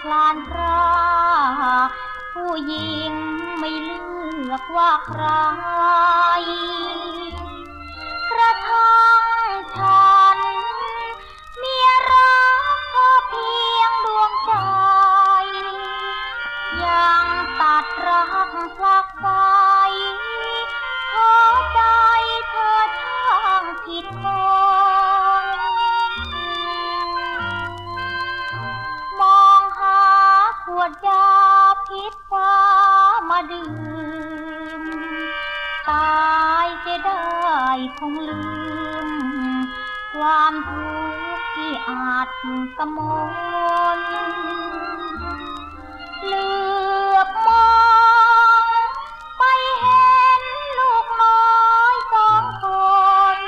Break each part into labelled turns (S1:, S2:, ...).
S1: พลานพระผู้หญิงไม่เลือกว่าใคร กระทั่งฉันเมียรักเธเพียงดวงใจ ยังตัดรักพลักไป ตายจะได้คงลืม ความทุกข์ที่อาจกำมลเหลือบมองไปเห็นลูกน้อยสองคน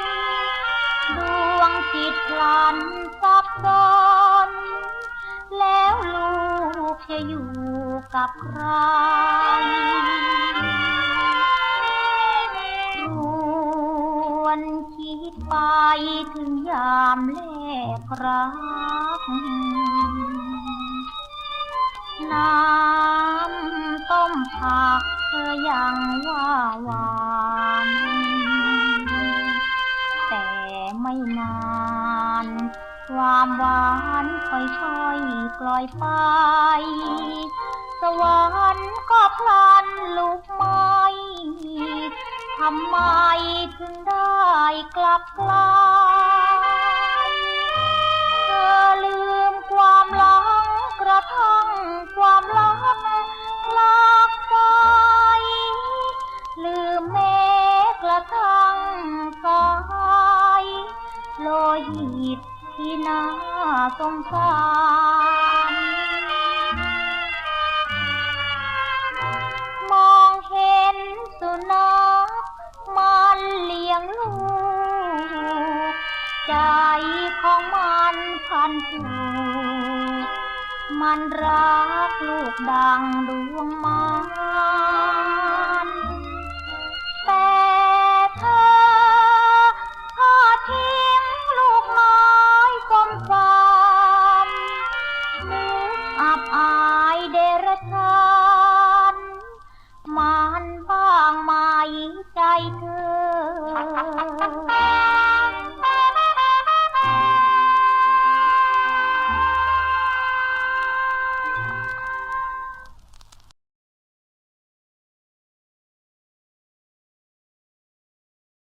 S1: ดวงจิตพลันสับสนแล้วลูกจะอยู่กับใคร ไปถึงยามแลกรัก น้ำต้มผักเธอยังว่าหวานแต่ไม่นานความหวานค่อยๆกลอยไป สวรรค์ก็พลันลุกไหมทำไมถึง กลับกลายเธอลืมความหลังกระทั่งความรักลากไปลืมแม้กระทั่งกายโลหิตที่น่าสงสาร ใจของมันพันผูมันรักลูกดังดวงมา